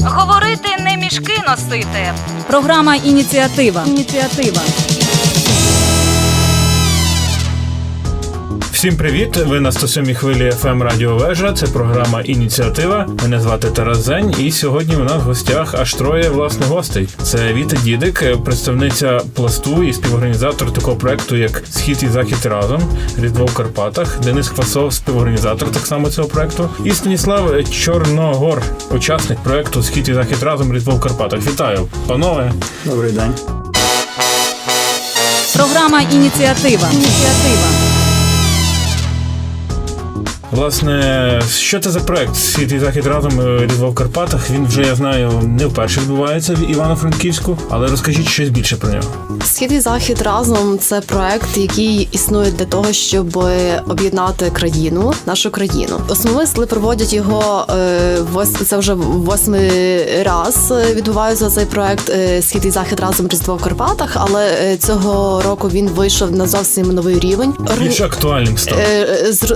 Говорити не мішки носити. Програма Ініціатива. Ініціатива. Всім привіт! Ви на 107 хвилі FM Радіо Вежа. Це програма Ініціатива. Мене звати Тарас Зень, і сьогодні у нас в гостях аж троє власне гостей. Це Віта Дідик, представниця пласту і співорганізатор такого проекту, як Схід і Захід разом, Різдво в Карпатах, Денис Квасов, співорганізатор так само цього проекту, і Станіслав Чорногор, учасник проекту Схід і Захід разом, Різдво в Карпатах. Вітаю, панове! Добрий день. Програма Ініціатива. Ініціатива. Власне, що це за проект Схід і захід разом е, Різдво в Карпатах? Він вже я знаю не вперше відбувається в Івано-Франківську, але розкажіть щось більше про нього. Схід і захід разом це проект, який існує для того, щоб об'єднати країну, нашу країну. Основмисли проводять його е, це вже восьмий раз е, відбувається цей проект Схід і захід разом Різдво в Карпатах. Але цього року він вийшов на зовсім новий рівень. Більш актуальним став.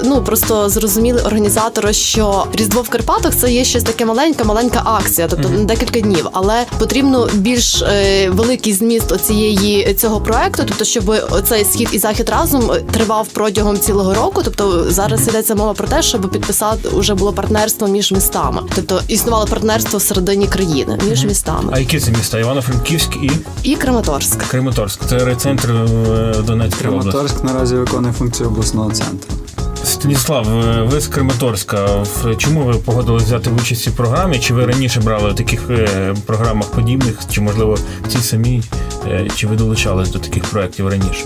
Ну просто зрозуміли організатори, що Різдво в Карпатах це є щось таке маленька, маленька акція, тобто на декілька днів. Але потрібно більш е, великий зміст оцієї цього проекту, тобто, щоб цей схід і захід разом тривав протягом цілого року. Тобто зараз йдеться мова про те, щоб підписати уже було партнерство між містами, тобто існувало партнерство всередині країни між містами А які це міста? Івано-Франківськ і і Краматорськ. Краматорськ. Це райцентр е, Донецької області. Краматорськ наразі виконує функцію обласного центру. Станіслав, е, ви з Краматорська. В- Чому ви погодились взяти участь у програмі? Чи ви раніше брали в таких е, програмах подібних, чи можливо ці самі, е, чи ви долучались до таких проєктів раніше?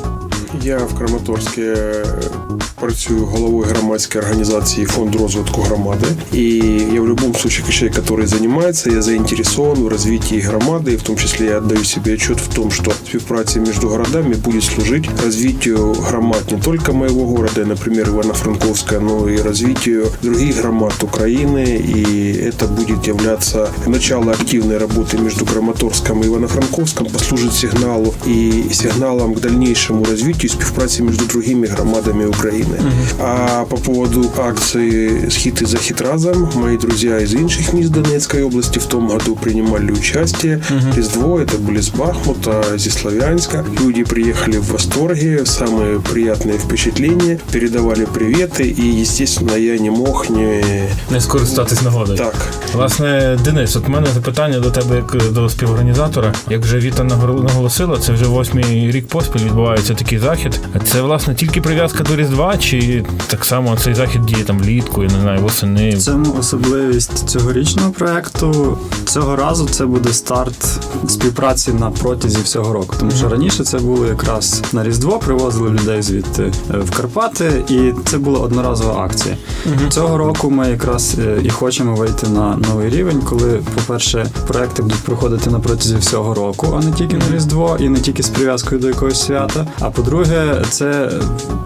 Я в Краматорське е, працюю головою громадської організації Фонд розвитку громади. І я в любом случае как человек, который занимается, я заинтересован в развитии громады, и в том числе я отдаю себе отчет в том, что співпраця между городами будет служить развитию громад не только моего города, например, Ивано-Франковска, но и развитию других громад Украины. И это будет являться начало активной работы между Краматорском и Ивано-Франковском, послужит сигналу и сигналом к дальнейшему развитию співпраці между другими громадами України. А по поводу акции «Схит и захит разом», мои друзья из інших міст Донецкой области в том году принимали участие. Різдво, это были с Бахмута, из Славянска. Люди приехали в восторге, самые приятные впечатления, передавали приветы, и, естественно, я не мог не... Не скористатись нагодою. Так, Власне, Денис, от в мене запитання до тебе як до співорганізатора. Як вже Віта нагор- наголосила, це вже восьмий рік поспіль відбувається такий захід. Це власне тільки прив'язка до Різдва, чи так само цей захід діє там влітку, я не знаю, восени. В цьому особливість цьогорічного проекту. Цього разу це буде старт співпраці на протязі всього року. Тому що раніше це було якраз на Різдво, привозили людей звідти е, в Карпати, і це була одноразова акція. Цього року ми якраз е, і хочемо вийти на новий рівень, коли, по-перше, проекти будуть проходити на протязі всього року, а не тільки на Різдво, і не тільки з прив'язкою до якогось свята. А по-друге, це е,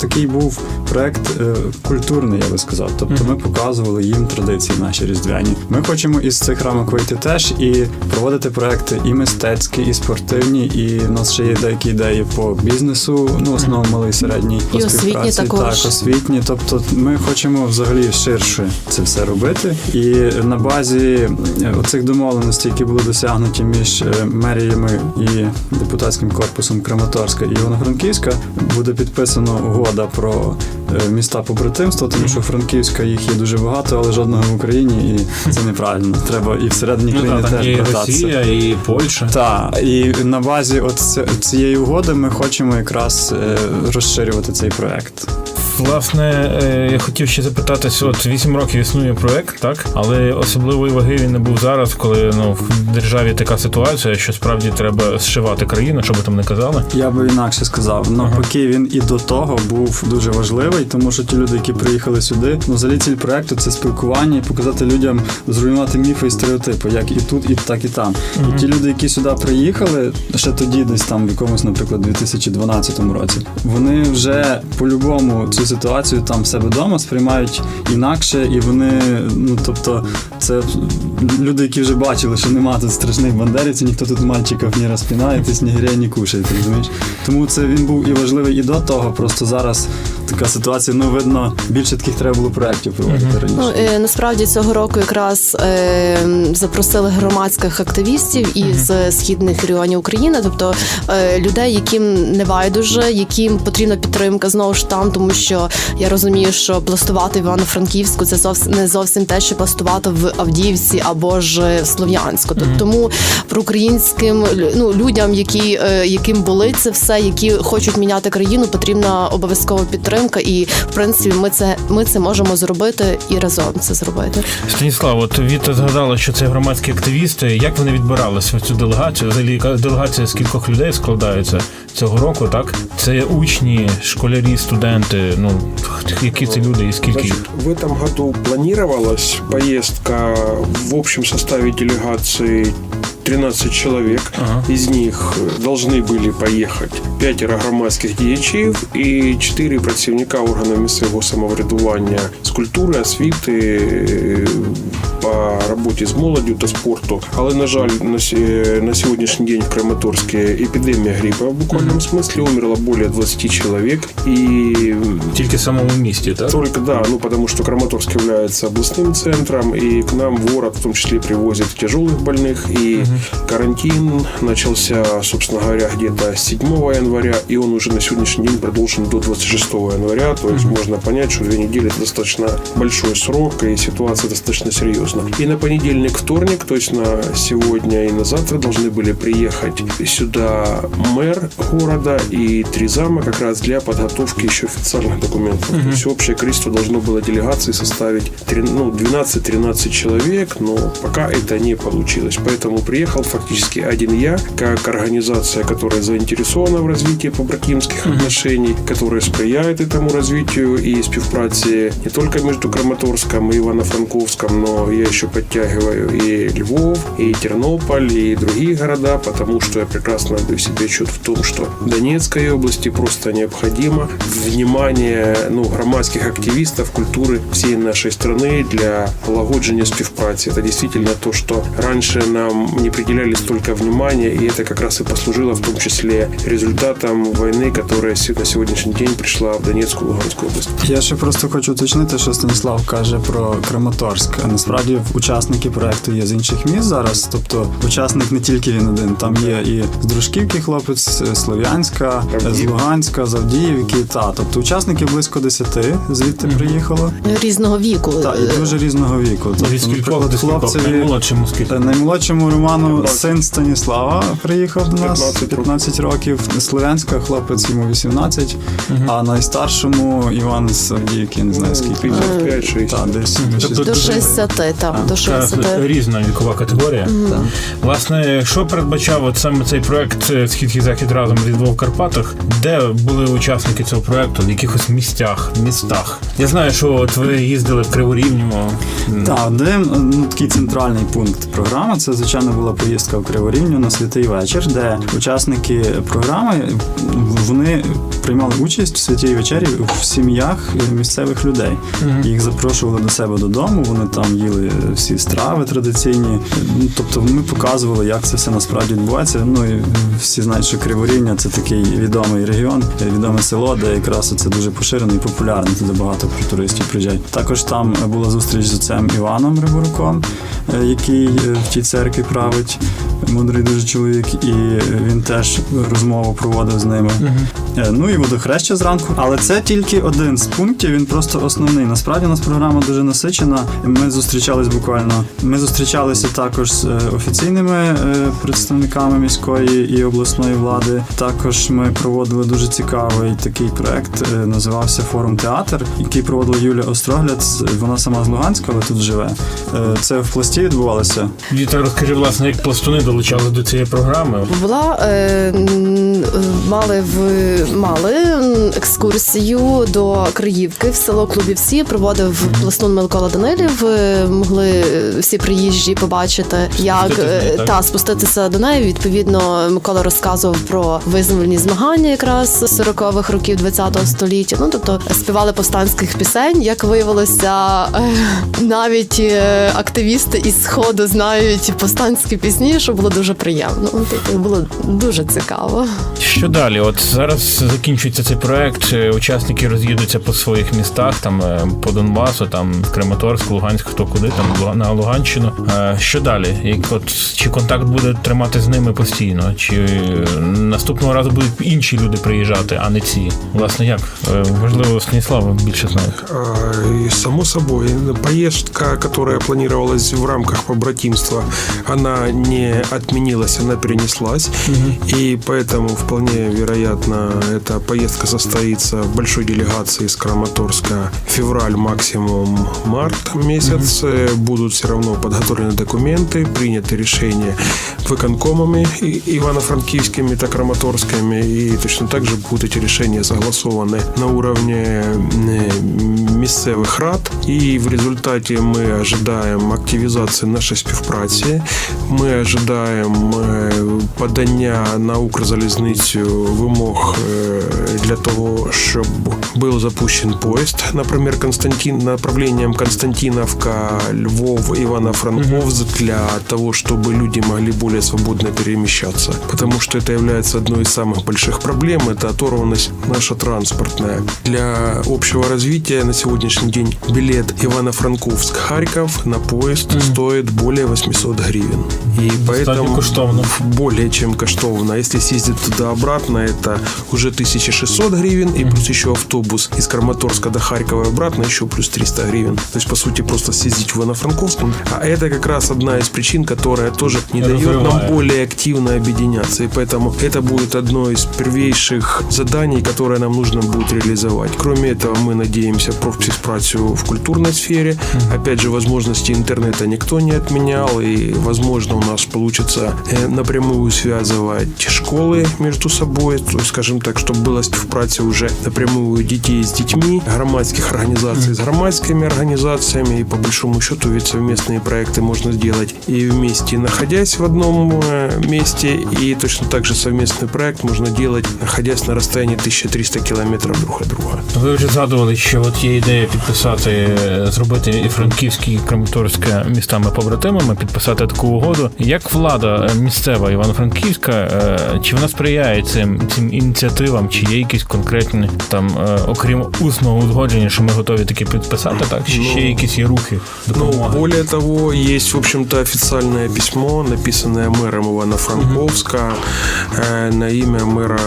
такий був проект е, культурний, я би сказав. Тобто ми показували їм традиції наші різдвяні. Ми хочемо із цих рамок вийти теж і проводити проекти і мистецькі, і спортивні. І в нас ще є деякі ідеї по бізнесу, ну основно малий середній по І освітні співпраці. також. Так, освітні. Тобто, ми хочемо взагалі ширше це все робити. І на базі е, оцих домовленостей, які були досягнуті між е, меріями і депутатським корпусом Краматорська і Івано-Франківська, буде підписано угода про е, міста побратимства, тому що Франківська їх є дуже багато, але жодного в Україні, і це неправильно. Треба і всередині Ну, країни там теж і. Росія, і Польща. Так, і на базі от цієї угоди ми хочемо якраз е, розширювати цей проект. Власне, е, я хотів ще запитатися: от 8 років існує проект, так але особливої ваги він не був зараз, коли ну в державі така ситуація, що справді треба зшивати країну, що би там не казали. Я би інакше сказав. Навпаки, він і до того був дуже важливий, тому що ті люди, які приїхали сюди, ну взагалі ціль проекту це спілкування і показати людям, зруйнувати міфи і стереотипи, як і тут, і так, і там. І ті люди, які сюди приїхали, ще тоді, десь там в якомусь, наприклад, 2012 році, вони вже по-любому цю ситуацію там в себе вдома сприймають інакше, і вони, ну тобто, це люди, які вже бачили, що нема тут страшних бандерівців, ніхто тут мальчиків не розпинає, ти снігиря не кушає, ти розумієш? Тому це він був і важливий і до того. Просто зараз така ситуація, ну видно, більше таких треба було проєктів проводити раніше. Ну е, насправді цього року якраз е, запросили громадських активістів із східних регіонів України, тобто е, людей, яким не байдуже, яким потрібна підтримка знову ж там, тому що я розумію, що пластувати в Івано-Франківську це зовсім не зовсім те, що пластувати в Авдіївці або ж в Слов'янську. Тобто тому проукраїнським лю- ну, людям, які е, яким болить це все, які хочуть міняти країну, потрібна обов'язкова підтримка. І в принципі, ми це ми це можемо зробити і разом це зробити. Станіслав, от Віта згадала, що це громадські активісти. Як вони відбиралися в цю делегацію? Взагалі делегація з кількох людей складається цього року, так? Це учні, школярі, студенти. Ну які це люди і скільки їх? В этом году планировалась поездка в общем составе делегации 13 человек. Ага. Из них должны были поехать пятеро громадських діячів і чотири працівника органів місцевого самоврядування з культури, освіти е, по роботі з молоддю та спорту. Але на жаль, на, сі- на сьогоднішній день в Краматорську епідемія грипа в буквальному смислі умерло більше 20 чоловік. І Тільки в самому місті, так? только, да, ну потому что Краматорск является областным центром, и к нам в город в том числе привозят тяжелых больных, и карантин начался, собственно говоря, где-то с 7 января, и он уже на сегодняшний день продолжен до 26 января, то есть можно понять, что две недели это достаточно большой срок, и ситуация достаточно серьезна. И на понедельник, вторник, то есть на сегодня и на завтра должны были приехать сюда мэр города и три зама как раз для подготовки еще официальных документов. То есть общее количество должно было делегации составить ну, 12-13 человек, но пока это не получилось. Поэтому приехал фактически один я, как организация, которая заинтересована в развитии побратимских отношений, которая сприяет этому развитию и співпраці не только между Краматорском и Ивано-Франковском, но я еще подтягиваю и Львов, и Тернополь, и другие города, потому что я прекрасно отдаю себе отчет в том, что Донецкой области просто необходимо внимание ну, громадских активистов культуры всей нашей страны для полагоджения співпраці. Это действительно то, что раньше нам не приділяли столько внимания, и это как раз и послужило в том числе результатом войны, которая на сегодняшний день пришла в Донецкую и Луганскую область. Я ще просто хочу уточнити, що Станіслав каже про Краматорськ. А Насправді учасники проекту є з інших міст зараз. Тобто учасник не тільки він один. Там є і з Дружківки хлопець, Слов'янська, з Луганська, з Авдіївки. Та тобто учасників близько десяти звідти приїхало. Різного віку. Та і дуже різного віку. Тобто, Від скількох хлопцеві Наймолодшому скільки? Наймолодшому Роману 15. син Станіслава приїхав до нас 15 років. 15. Слов'янська хлопець йому 18, а найстаршому Іван з Авдіївки, не знаю скільки. 55-60. Так, десь Тобто До 60, там, до 60. різна вікова категорія. Власне, що передбачав от саме цей проект Схід і захід разом Різдво в Карпатах, де були учасники цього проекту, в якихось місцях, містах. Я знаю, що от ви їздили в Криворівню. Так, один ну, такий центральний пункт програми. Це звичайно була поїздка в Криворівню на святий вечір, де учасники програми вони приймали участь в святій вечері в сім'ях місцевих людей. Їх запрошували до себе додому. Вони там їли всі страви традиційні. Ну, Тобто, ми показували, як це все насправді відбувається. Ну і всі знають, що Криворівня це такий відомий регіон, відоме село, де якраз це дуже поширено і популярно. Туди багато туристів приїжджають. Також там була зустріч з отцем Іваном Риборуком, е, який е, в тій церкві править. Мудрий дуже чоловік, і він теж розмову проводив з ними. Е, Ну і водохреща зранку. Але це тільки один з пунктів. Він просто основний. Насправді у нас програма дуже насичена. Ми зустрічались буквально. Ми зустрічалися також з е, офіційними е, представниками міської і обласної влади. Також ми проводили дуже цікавий такий проект. Називався Форум Театр, який проводила Юлія Острогляд. Вона сама з Луганська, але тут живе. Це в пласті відбувалося. Віта, розкажи, власне, як пластуни долучали до цієї програми? Була е, е, мали в мали екскурсію до Криївки в село Клубівсі. Проводив пластун Микола Данилів. Е, Могли всі приїжджі побачити, як неї, е, так? та спуститися до неї. Відповідно, Микола розказував про визвольні змагання якраз 40-х років 20-го століття. Ну тобто співали повстанських пісень. Як виявилося, навіть активісти із сходу знають повстанські пісні, що було дуже приємно. Ну, Тобто було дуже цікаво. Що далі? От зараз закінчується цей проект. е, Учасники роз'їдуться по своїх містах, там е, по Донбасу, там Краматорськ, Луганськ, хто куди, там на Луганщину. Е, Що далі? Як от чи контакт буде тримати з ними постійно? Чи наступного разу будуть інші люди приїжджати, а не ці? Власне, як Е, можливо, Станіслав більше знає. Само собой, поездка, которая планировалась в рамках побратимства, она не отменилась, она перенеслась. И поэтому вполне вероятно, эта поездка состоится в большой делегации из Краматорска февраль, максимум март месяц. Э, Будут все равно подготовлены документы, приняты решения выконкомами и- Ивано-Франкивскими, так Краматорскими. И точно так же будут эти решения согласованы на уровне э, місцевих рад. І в результаті ми ожидаємо активізації нашої співпраці. Ми ожидаємо е, подання на Укрзалізницю вимог е, для того, щоб був запущен поїзд, наприклад, Константин, направлением Константиновка, Львов, Ивано-Франковск для того, чтобы люди могли более свободно перемещаться. Потому что это является одной из самых больших проблем, это оторванность наша транспортная. Для общего развития на сегодняшний день билет Ивано-Франковск-Харьков на поезд стоит более 800 гривен. И поэтому коштовно. более чем коштовно. Если съездить туда-обратно, это уже 1600 гривен, и плюс еще автобус из Краматорска до Харькова и обратно еще плюс 300 гривен. То есть, по сути, просто съездить в Ивано-Франковск. А это как раз одна из причин, которая тоже не дает нам более активно объединяться. И поэтому это будет одно из первейших заданий, которое нам нужно будет реализовать. Кроме этого, мы надеемся про співпрацю в культурной сфере. Опять же, возможности интернета никто не отменял, и, возможно, у нас получится э, напрямую связывать школы между собой, то есть, скажем так, чтобы была співпраця уже напрямую детей с детьми, громадских организаций с громадскими организациями, и по большому счету ведь совместные проекты можно сделать и вместе, находясь в одном э, месте, и точно так же совместный проект можно делать, находясь на расстоянии 1300 километров друг от друга. Ви вже згадували, що от є ідея підписати, е, зробити і Франківське, і Краматорське містами побратимами, підписати таку угоду. Як влада е, місцева Івано-Франківська, е, чи вона сприяє цим цим ініціативам, чи є якісь конкретні там, е, окрім усного узгодження, що ми готові таки підписати, так? Чи ще Ну, якісь є рухи Ну, допомоги? более того, есть, в общем-то, официальное письмо, написанное мэром Ивано-Франковска э, на имя мэра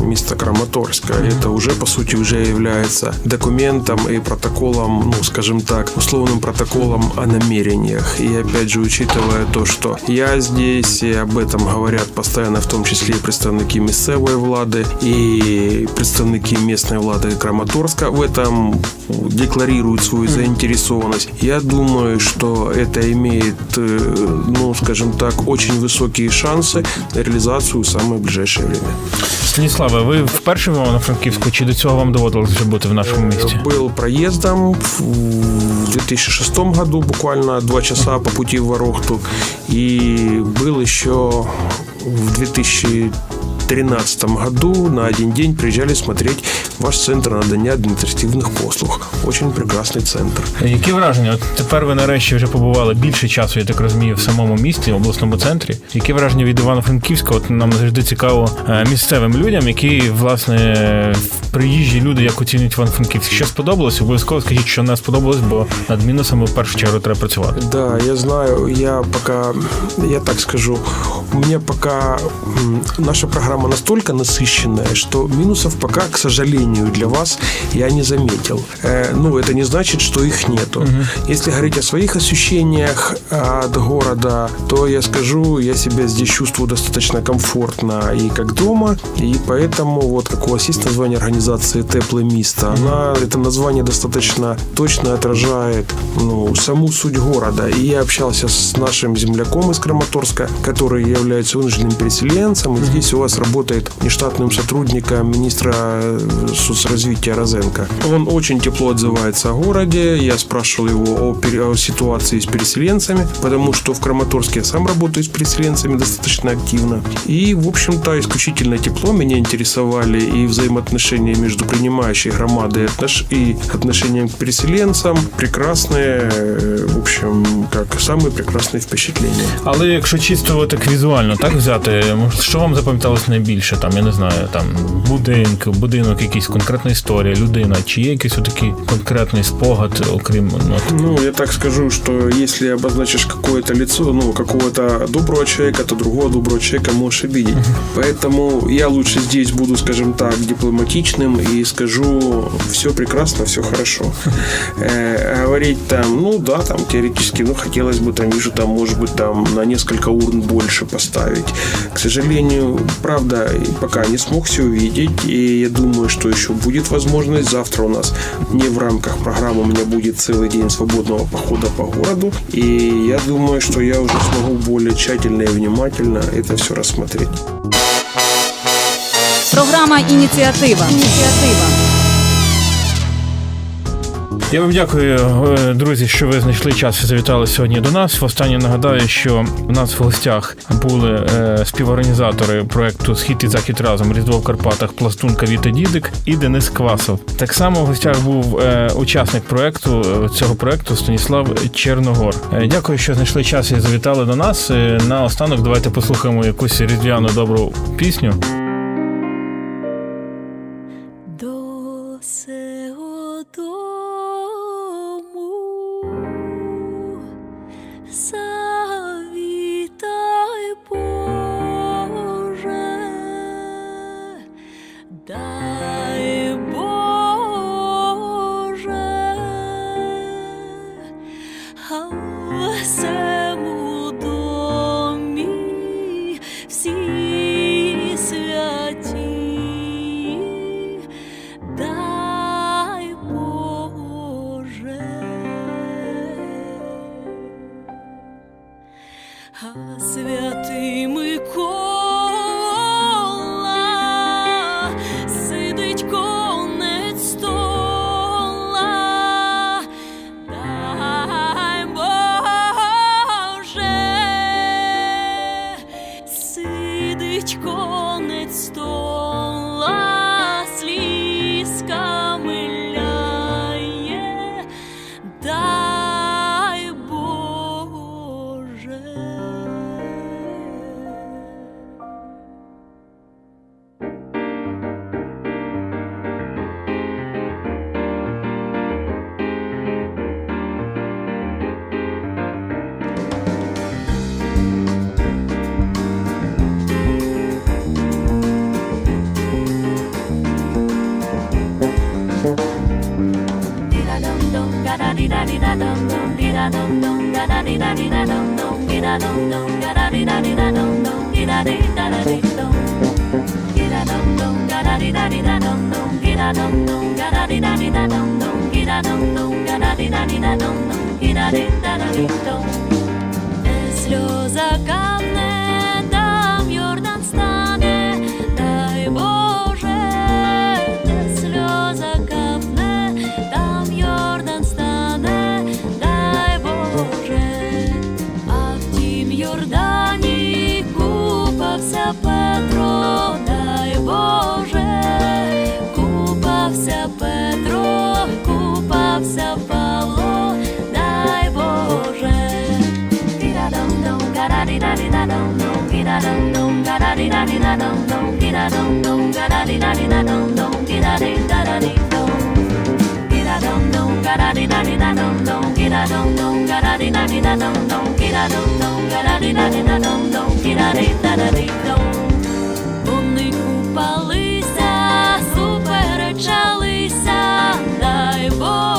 места Краматорска. Это уже, по сути, уже является документом и протоколом, ну, скажем так, условным протоколом о намерениях. И, опять же, учитывая то, что я здесь, и об этом говорят постоянно, в том числе и представники местной влады, и представники местной влады Краматорска в этом декларируют свою заинтересованность. Я думаю, что это имеет, э, ну, скажем так, очень высокие шансы на реализацию в самое ближайшее время. Станіславе, ви вперше в Івано-Франківську, чи до цього вам доводилось вже бути в нашому місті? Был проездом в 2006 году, буквально два часа по пути в Ворохту. И был еще в 2013 году на один день приезжали смотреть ваш центр надання административных послуг. Очень прекрасный центр. Які враження? От тепер ви нарешті вже побували більше часу, я так розумію, в самому місті, в обласному центрі. Які враження від Івано-Франківська? От нам завжди цікаво е, місцевим людям, які власне приїжджі люди, як оцінюють Івано-Франківськ. Що сподобалось? Обов'язково скажіть, що не сподобалось, бо над мінусами в першу чергу треба працювати. Да, я знаю, я пока, я так скажу, у меня пока наша программа настолько насыщенная, что минусов пока, к сожалению, для вас я не заметил. Э, ну, это не значит, что их нету. Если говорить о своих ощущениях от города, то я скажу, я себя здесь чувствую достаточно комфортно и как дома, и поэтому вот как у вас есть название организации «Теплое место», она, это название достаточно точно отражает ну, саму суть города. И я общался с нашим земляком из Краматорска, который является вынужденным переселенцем, и здесь у вас работает нештатным сотрудником министра э, соцразвития Розенко. Он очень тепло отзывается о городе. Я спрашивал его о, пере- о ситуации с переселенцами, потому что в Краматорске я сам работаю с переселенцами достаточно активно. И, в общем-то, исключительно тепло меня интересовали и взаимоотношения между принимающей громадой и отнош- и отношением к переселенцам. Прекрасные, э, в общем, как самые прекрасные впечатления. Але якщо чисто так візуально так взяти, може, що вам запам'яталось найбільше? Там, я не знаю, там будинок, будинок, якийсь конкретна історія, людина, чи є якийсь отакий конкретний спогад, окрім ну, от, Ну, я так скажу, что если обозначишь какое-то лицо, ну, какого-то доброго человека, то другого доброго человека можешь обидеть. Поэтому я лучше здесь буду, скажем так, дипломатичным и скажу, все прекрасно, все хорошо. Э, говорить там, ну да, там теоретически, ну, хотелось бы там, вижу, там, может быть, там на несколько урн больше поставить. К сожалению, правда, пока не смог все увидеть, и я думаю, что еще будет возможность. Завтра у нас не в рамках программы, у меня будет целый день свободного похода по городу, и я думаю, что я уже смогу более тщательно и внимательно это все рассмотреть. Програма Ініціатива. Ініціатива. Я вам дякую, е, друзі, що ви знайшли час і завітали сьогодні до нас. Востаннє нагадаю, що в нас в гостях були е, співорганізатори проекту Схід і захід разом Різдво в Карпатах, Пластунка Віта Дідик і Денис Квасов. Так само в гостях був е, учасник проекту цього проекту Станіслав Черногор. Дякую, що знайшли час і завітали до нас. На останок давайте послухаємо якусь різдвяну добру пісню. Сльоза капне, купався Петро, купався Павло, дай Боже. Вони купалися boy.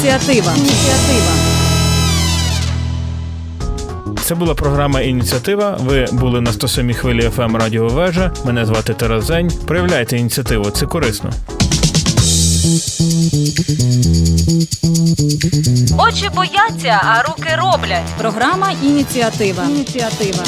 Ініціатива. Ініціатива. Це була програма Ініціатива. Ви були на 107 хвилі ФМ Радіо Вежа. Мене звати Тарас Зень. Проявляйте ініціативу, це корисно. Очі бояться, а руки роблять. Програма ініціатива. Ініціатива.